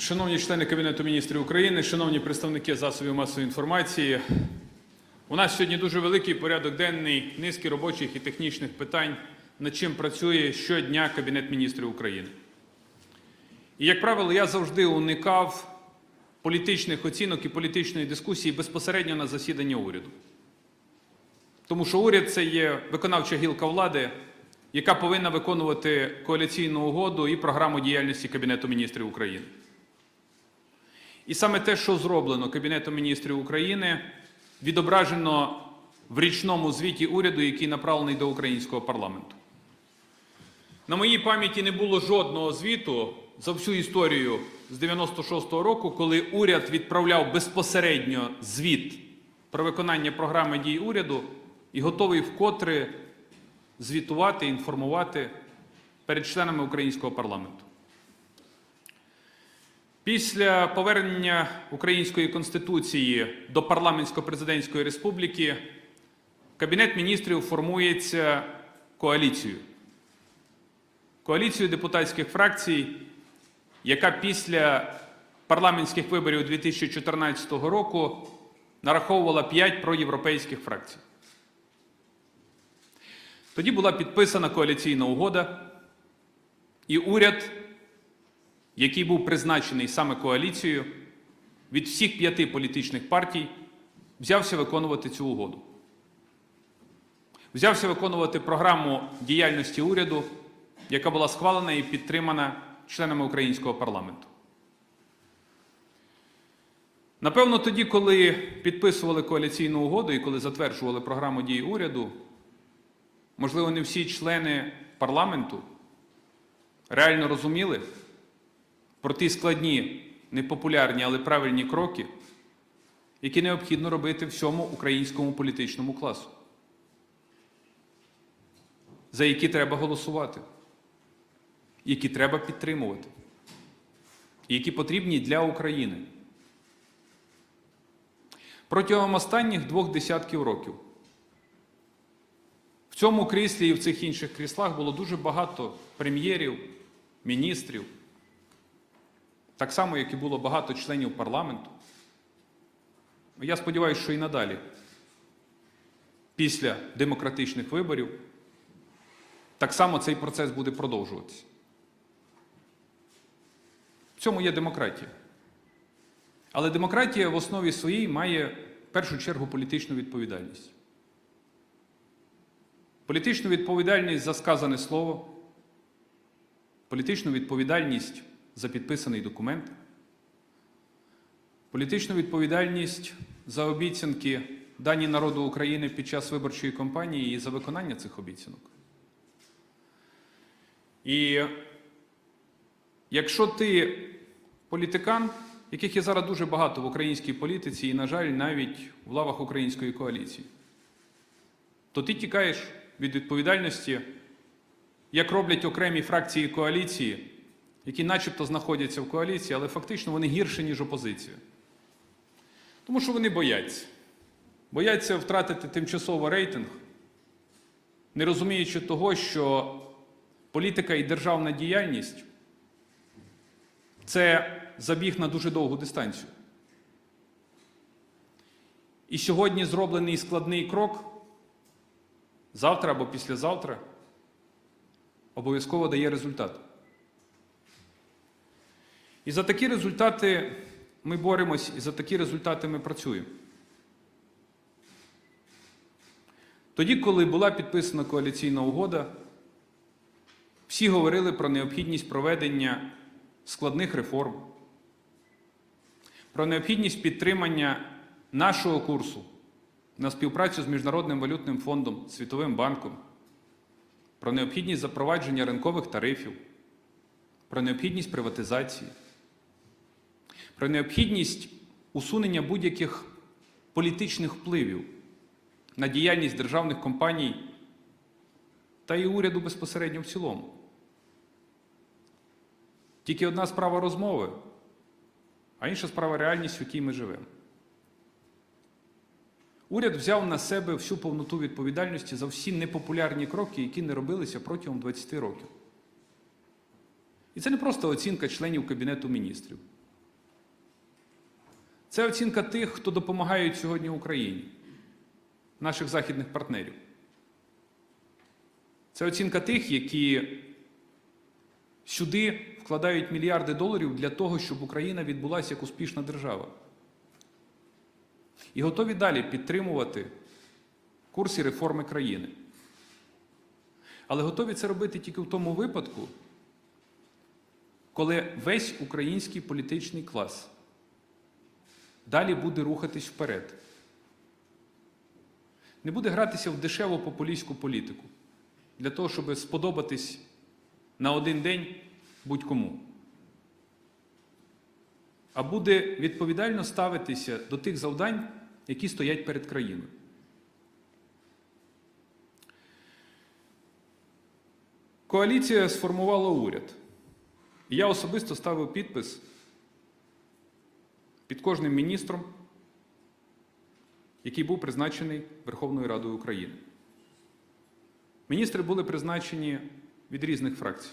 Шановні члени Кабінету міністрів України, шановні представники засобів масової інформації, у нас сьогодні дуже великий порядок денний, низки робочих і технічних питань, над чим працює щодня Кабінет міністрів України. І, як правило, я завжди уникав політичних оцінок і політичної дискусії безпосередньо на засіданні уряду. Тому що уряд це є виконавча гілка влади, яка повинна виконувати коаліційну угоду і програму діяльності Кабінету міністрів України. І саме те, що зроблено Кабінетом міністрів України, відображено в річному звіті уряду, який направлений до українського парламенту. На моїй пам'яті не було жодного звіту за всю історію з 96-го року, коли уряд відправляв безпосередньо звіт про виконання програми дій уряду і готовий вкотре звітувати, інформувати перед членами українського парламенту. Після повернення Української Конституції до парламентсько-президентської республіки Кабінет міністрів формується коаліцією. Коаліцією депутатських фракцій, яка після парламентських виборів 2014 року нараховувала 5 проєвропейських фракцій. Тоді була підписана коаліційна угода, і уряд який був призначений саме коаліцією від всіх п'яти політичних партій, взявся виконувати цю угоду. Взявся виконувати програму діяльності уряду, яка була схвалена і підтримана членами українського парламенту. Напевно, тоді, коли підписували коаліційну угоду і коли затверджували програму дій уряду, можливо, не всі члени парламенту реально розуміли, про ті складні, непопулярні, але правильні кроки, які необхідно робити всьому українському політичному класу, за які треба голосувати, які треба підтримувати, які потрібні для України. Протягом останніх двох десятків років в цьому кріслі і в цих інших кріслах було дуже багато прем'єрів, міністрів. Так само, як і було багато членів парламенту. Я сподіваюся, що і надалі, після демократичних виборів, так само цей процес буде продовжуватися. В цьому є демократія. Але демократія в основі своїй має в першу чергу політичну відповідальність. Політичну відповідальність за сказане слово, політичну відповідальність за підписаний документ, політичну відповідальність за обіцянки, дані народу України під час виборчої кампанії і за виконання цих обіцянок. І якщо ти політикан, яких є зараз дуже багато в українській політиці, і, на жаль, навіть в лавах української коаліції, то ти тікаєш від відповідальності, як роблять окремі фракції коаліції які начебто знаходяться в коаліції, але фактично вони гірші, ніж опозиція. Тому що вони бояться. Бояться втратити тимчасово рейтинг, не розуміючи того, що політика і державна діяльність це забіг на дуже довгу дистанцію. І сьогодні зроблений складний крок завтра або післязавтра обов'язково дає результат. І за такі результати ми боремось, і за такі результати ми працюємо. Тоді, коли була підписана коаліційна угода, всі говорили про необхідність проведення складних реформ, про необхідність підтримання нашого курсу на співпрацю з Міжнародним валютним фондом, Світовим банком, про необхідність запровадження ринкових тарифів, про необхідність приватизації про необхідність усунення будь-яких політичних впливів на діяльність державних компаній та і уряду безпосередньо в цілому. Тільки одна справа розмови, а інша справа реальність, в якій ми живемо. Уряд взяв на себе всю повноту відповідальності за всі непопулярні кроки, які не робилися протягом 20 років. І це не просто оцінка членів Кабінету міністрів. Це оцінка тих, хто допомагає сьогодні Україні, наших західних партнерів. Це оцінка тих, які сюди вкладають мільярди доларів для того, щоб Україна відбулася як успішна держава. І готові далі підтримувати курсі реформи країни. Але готові це робити тільки в тому випадку, коли весь український політичний клас далі буде рухатись вперед. Не буде гратися в дешеву популістську політику для того, щоб сподобатись на один день будь-кому. А буде відповідально ставитися до тих завдань, які стоять перед країною. Коаліція сформувала уряд. І я особисто ставив підпис під кожним міністром, який був призначений Верховною Радою України. Міністри були призначені від різних фракцій.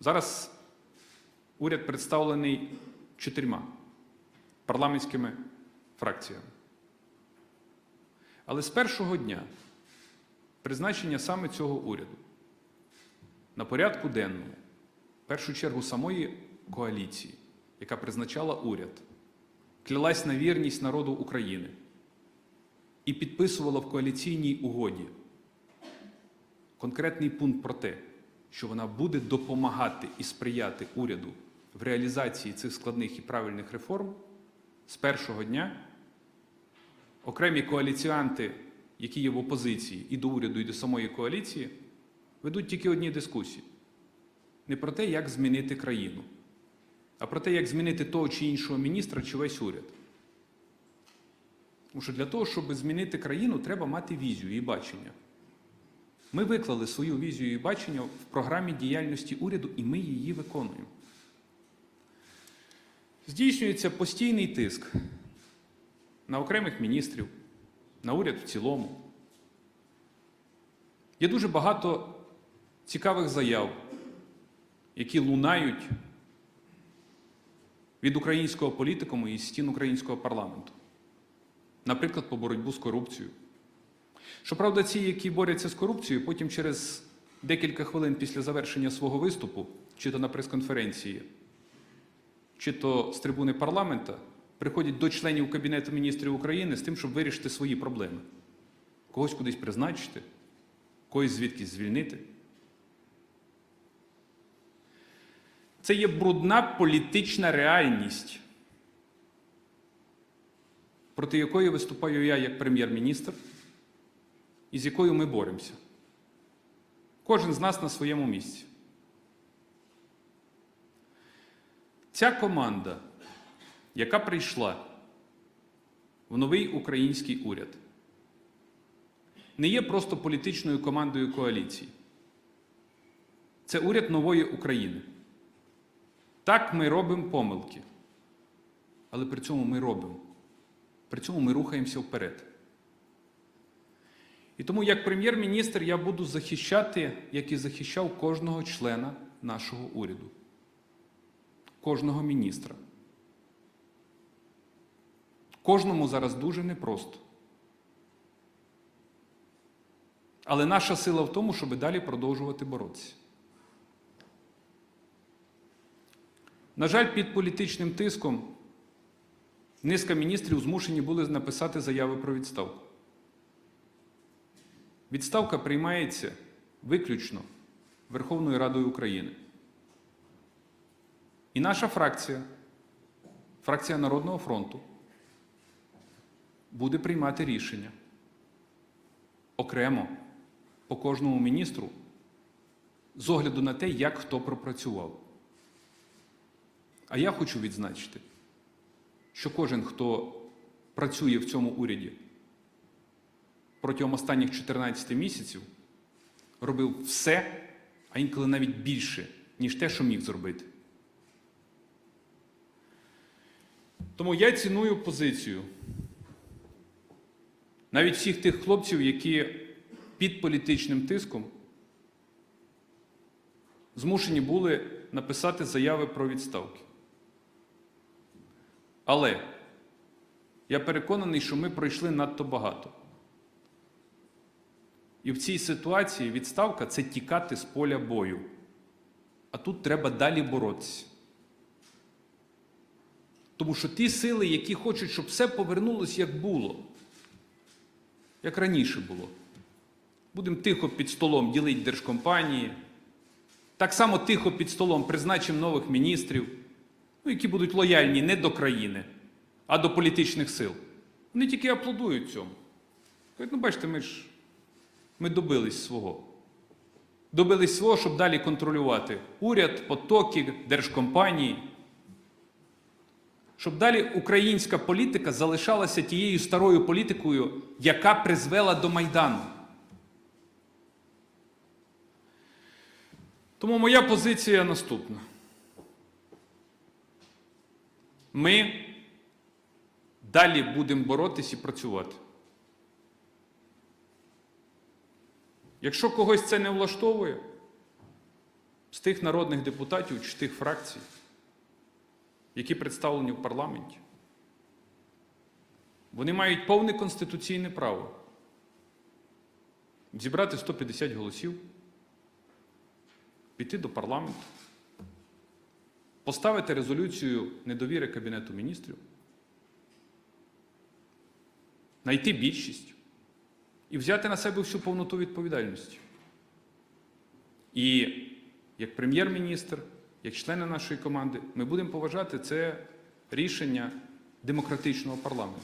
Зараз уряд представлений чотирма парламентськими фракціями. Але з першого дня призначення саме цього уряду на порядку денному, в першу чергу самої коаліції, яка призначала уряд, клялась на вірність народу України і підписувала в коаліційній угоді конкретний пункт про те, що вона буде допомагати і сприяти уряду в реалізації цих складних і правильних реформ з першого дня окремі коаліціанти, які є в опозиції і до уряду, і до самої коаліції, ведуть тільки одні дискусії. Не про те, як змінити країну, а про те, як змінити того чи іншого міністра чи весь уряд. Тому що для того, щоб змінити країну, треба мати візію і бачення. Ми виклали свою візію і бачення в програмі діяльності уряду, і ми її виконуємо. Здійснюється постійний тиск на окремих міністрів, на уряд в цілому. Є дуже багато цікавих заяв, які лунають від українського політикуму і стін українського парламенту. Наприклад, по боротьбу з корупцією. Щоправда, ці, які борються з корупцією, потім через декілька хвилин після завершення свого виступу, чи то на прес-конференції, чи то з трибуни парламента, приходять до членів Кабінету міністрів України з тим, щоб вирішити свої проблеми. Когось кудись призначити, когось звідкись звільнити. Це є брудна політична реальність, проти якої виступаю я як прем'єр-міністр, і з якою ми боремося. Кожен з нас на своєму місці. Ця команда, яка прийшла в новий український уряд, не є просто політичною командою коаліції. Це уряд нової України. Так, ми робимо помилки. Але при цьому ми робимо. При цьому ми рухаємося вперед. І тому, як прем'єр-міністр, я буду захищати, як і захищав кожного члена нашого уряду, кожного міністра. Кожному зараз дуже непросто. Але наша сила в тому, щоб далі продовжувати боротися. На жаль, під політичним тиском низка міністрів змушені були написати заяви про відставку. Відставка приймається виключно Верховною Радою України. І наша фракція, фракція Народного фронту, буде приймати рішення окремо по кожному міністру з огляду на те, як хто пропрацював. А я хочу відзначити, що кожен, хто працює в цьому уряді протягом останніх 14 місяців, робив все, а інколи навіть більше, ніж те, що міг зробити. Тому я ціную позицію навіть всіх тих хлопців, які під політичним тиском змушені були написати заяви про відставки. Але я переконаний, що ми пройшли надто багато. І в цій ситуації відставка це тікати з поля бою. А тут треба далі боротися. Тому що ті сили, які хочуть, щоб все повернулося як було, як раніше було. Будемо тихо під столом ділити держкомпанії. Так само тихо під столом призначимо нових міністрів, ну, які будуть лояльні не до країни, а до політичних сил. Вони тільки аплодують цьому. Кажуть, ну бачите, ми ж ми добились свого. Добились свого, щоб далі контролювати уряд, потоки, держкомпанії. Щоб далі українська політика залишалася тією старою політикою, яка призвела до Майдану. Тому моя позиція наступна. Ми далі будемо боротись і працювати. Якщо когось це не влаштовує, з тих народних депутатів чи тих фракцій, які представлені в парламенті, вони мають повне конституційне право зібрати 150 голосів, піти до парламенту, поставити резолюцію недовіри Кабінету міністрів, знайти більшість і взяти на себе всю повноту відповідальності. І як прем'єр-міністр, як члени нашої команди, ми будемо поважати це рішення демократичного парламенту.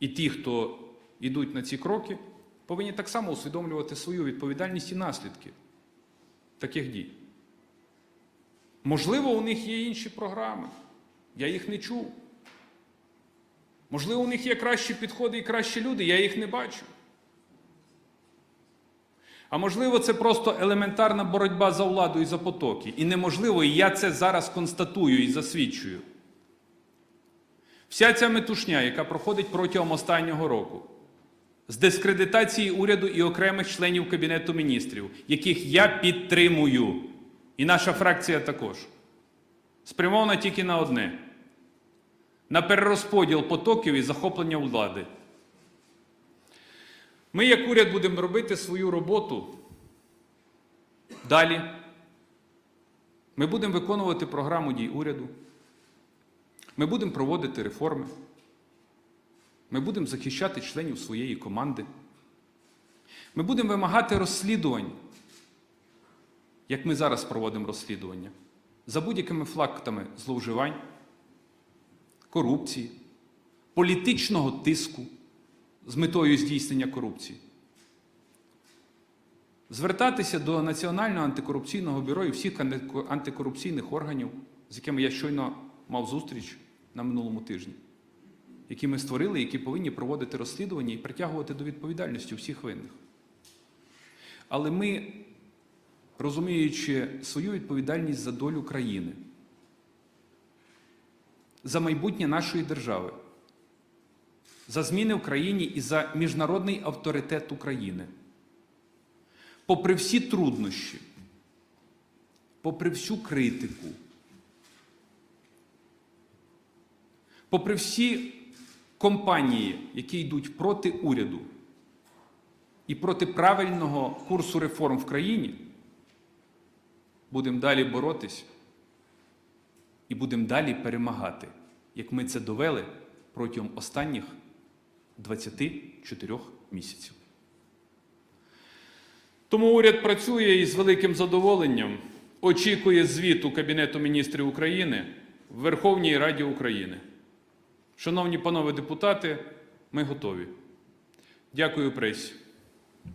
І ті, хто йдуть на ці кроки, повинні так само усвідомлювати свою відповідальність і наслідки таких дій. Можливо, у них є інші програми. Я їх не чув. Можливо, у них є кращі підходи і кращі люди, я їх не бачу. А можливо, це просто елементарна боротьба за владу і за потоки. І неможливо, і я це зараз констатую і засвідчую. Вся ця метушня, яка проходить протягом останнього року, з дискредитації уряду і окремих членів Кабінету міністрів, яких я підтримую, і наша фракція також, спрямована тільки на одне на перерозподіл потоків і захоплення влади. Ми, як уряд, будемо робити свою роботу далі. Ми будемо виконувати програму дій уряду. Ми будемо проводити реформи. Ми будемо захищати членів своєї команди. Ми будемо вимагати розслідувань, як ми зараз проводимо розслідування, за будь-якими фактами зловживань корупції, політичного тиску з метою здійснення корупції. Звертатися до Національного антикорупційного бюро і всіх антикорупційних органів, з якими я щойно мав зустріч на минулому тижні, які ми створили, які повинні проводити розслідування і притягувати до відповідальності всіх винних. Але ми, розуміючи свою відповідальність за долю країни, за майбутнє нашої держави, за зміни в країні і за міжнародний авторитет України. Попри всі труднощі, попри всю критику, попри всі компанії, які йдуть проти уряду і проти правильного курсу реформ в країні, будемо далі боротись і будемо далі перемагати, як ми це довели протягом останніх 24 місяців. Тому уряд працює і з великим задоволенням очікує звіту Кабінету міністрів України в Верховній Раді України. Шановні панове депутати, ми готові. Дякую пресі.